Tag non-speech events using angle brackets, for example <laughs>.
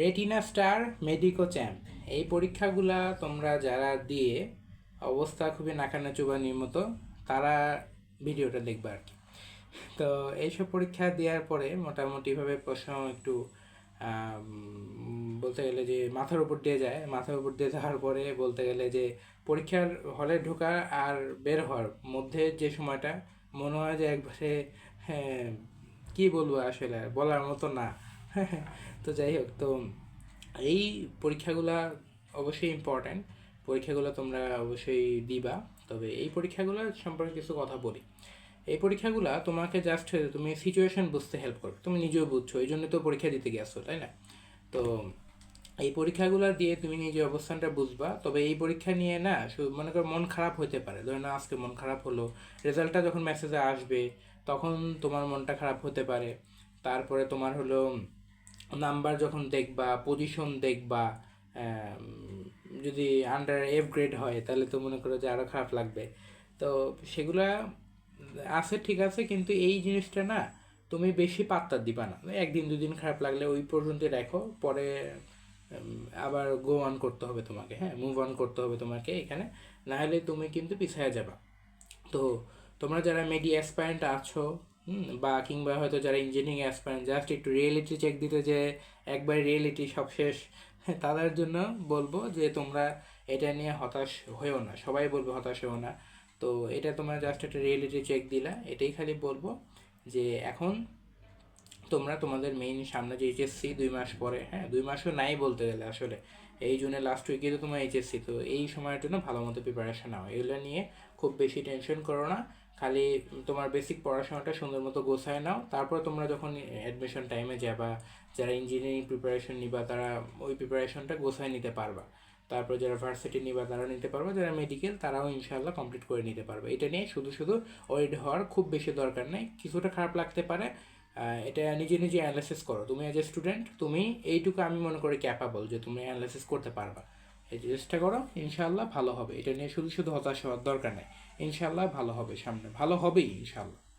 Retina star medico champ এই পরীক্ষাগুলা তোমরা যারা দিয়ে অবস্থা খুবই নাকানা চুবানির মতো, তারা ভিডিওটা দেখবে আর কি। তো এইসব পরীক্ষা দেওয়ার পরে মোটামুটিভাবে প্রশ্ন একটু বলতে গেলে যে মাথার উপর দিয়ে যায়। মাথার উপর দিয়ে যাওয়ার পরে বলতে গেলে যে পরীক্ষার হলে ঢোকা আর বের হওয়ার মধ্যে যে সময়টা, মনে হয় যে একবারে হ্যাঁ কী বলব আসলে, বলার মতো না। <laughs> তো যাই হোক তো এই পরীক্ষাগুলা অবশ্যই ইম্পর্ট্যান্ট পরীক্ষাগুলো তোমরা অবশ্যই দিবা। তবে এই পরীক্ষাগুলো সম্পর্কে কিছু কথা বলি। এই পরীক্ষাগুলা তোমাকে জাস্ট তুমি সিচুয়েশন বুঝতে হেল্প করবে। তুমি নিজেও বুঝছ, এই জন্য তো পরীক্ষা দিতে গেছো, তাই না? তো এই পরীক্ষাগুলো দিয়ে তুমি নিজের অবস্থানটা বুঝবা। তবে এই পরীক্ষা নিয়ে না মনে করো মন খারাপ হতে পারে। ধরো না আজকে মন খারাপ হলো। রেজাল্টটা যখন মেসেজে আসবে, তখন তোমার মনটা খারাপ হতে পারে। তারপরে তোমার হলো নাম্বার যখন দেখবা পজিশন দেখবা যদি আন্ডার এফ গ্রেড হয়, তাহলে তো মনে করো যে আরও খারাপ লাগবে। তো সেগুলা আছে, ঠিক আছে, কিন্তু এই জিনিসটা না তুমি বেশি পাত্তা দিবা না। একদিন, দুদিন খারাপ লাগলে ওই পর্যন্ত রাখো, পরে আবার গো অন করতে হবে তোমাকে হ্যাঁ মুভ অন করতে হবে তোমাকে এখানে। নাহলে তুমি কিন্তু পিছিয়ে যাবা। তো তোমরা যারা মেডি অ্যাসপারেন্ট আছো বা কিংবা হয়তো যারা ইঞ্জিনিয়ারিং অ্যাসপারেন্ট জাস্ট একটু রিয়েলিটি চেক দিতে যে একবার রিয়েলিটি সব শেষ হ্যাঁ, তাদের জন্য বলব যে তোমরা এটা নিয়ে হতাশ হয়েও না সবাই বলবে হতাশ হয়েও না। তো এটা তোমরা জাস্ট একটা রিয়েলিটি চেক দিলা এটাই খালি বলব যে এখন তোমরা তোমাদের মেইন সামনে যে এইচএসসি দুই মাস পরে হ্যাঁ দুই মাসও নাই বলতে গেলে আসলে এই জুনে লাস্ট উইকে তো তোমার এইচএসসি তো এই সময়ের জন্য ভালো মতো প্রিপারেশন নাও এগুলো নিয়ে খুব বেশি টেনশন করো না। খালি তোমার বেসিক পড়াশোনাটা সুন্দর মতো গোছায় নাও। তারপর তোমরা যখন অ্যাডমিশন টাইমে যাবা, যারা ইঞ্জিনিয়ারিং প্রিপারেশন নিবা, তারা ওই প্রিপারেশনটা গোছায় নিতে পারবা। তারপর যারা ভার্সিটি নিবা তারা নিতে পারবে। যারা মেডিকেল তারাও ইনশাল্লাহ কমপ্লিট করে নিতে পারবে। এটা নিয়ে শুধু শুধু ওয়েড হওয়ার খুব বেশি দরকার নেই। কিছুটা খারাপ লাগতে পারে। এটা নিজে নিজে অ্যানালাইসিস করো। তুমি অ্যাজ এ স্টুডেন্ট তুমি এইটুকু আমি মনে করি ক্যাপাবল যে তুমি অ্যানালাইসিস করতে পারবা। এই চেষ্টা করো ইনশাল্লাহ ভালো হবে। এটা নিয়ে শুধু শুধু হতাশ হওয়ার দরকার নেই। ইনশাল্লাহ ভালো হবে সামনে। ভালো হবেই ইনশাল্লাহ